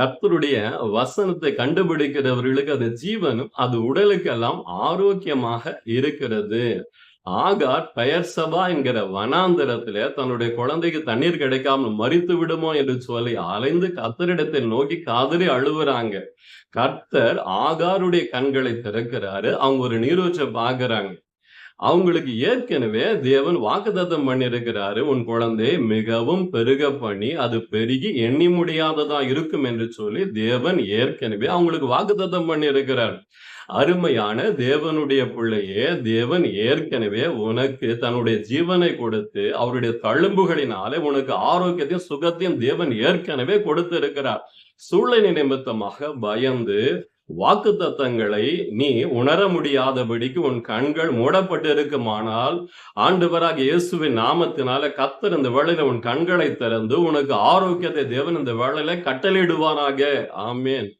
கர்த்தருடைய வசனத்தை கண்டுபிடிக்கிறவர்களுக்கு அது ஜீவனும் அது உடலுக்கெல்லாம் ஆரோக்கியமாக இருக்கிறது. ஆகார் பெயர் சபா என்கிற வனாந்திரத்துல தன்னுடைய குழந்தைக்கு தண்ணீர் கிடைக்காம மறித்து விடுமோ என்று சொல்லி அலைந்து கத்தரிடத்தை நோக்கி காதறி அழுவுறாங்க. கர்த்தர் ஆகாருடைய கண்களை திறக்கிறாரு. அவங்க ஒரு நீரூற்றை பாக்குறாங்க அவங்களுக்கு ஏற்கனவே தேவன் வாக்குத்தத்தம் பண்ணியிருக்கிறாரு. உன் குழந்தை மிகவும் பெருக பண்ணி அது பெருகி எண்ணி முடியாததா இருக்கும் என்று சொல்லி தேவன் ஏற்கனவே அவங்களுக்கு வாக்குத்தத்தம் பண்ணியிருக்கிறார். அருமையான தேவனுடைய பிள்ளையே தேவன் ஏற்கனவே உனக்கு தன்னுடைய ஜீவனை கொடுத்து அவருடைய தழும்புகளினாலே உனக்கு ஆரோக்கியத்தையும் சுகத்தையும் தேவன் ஏற்கனவே கொடுத்திருக்கிறார். சூழ்நிலை நிமித்தமாக பயந்து வாக்கு தத்தங்களை நீ உணர முடியாதபடிக்கு உன் கண்கள் மூடப்பட்டு இருக்குமானால் ஆண்டவராக இயேசுவின் நாமத்தினால கத்தர் இந்த வேளையில உன் கண்களை திறந்து உனக்கு ஆரோக்கியத்தை தேவன் இந்த வேளையில கட்டளையிடுவாராக. ஆமேன்.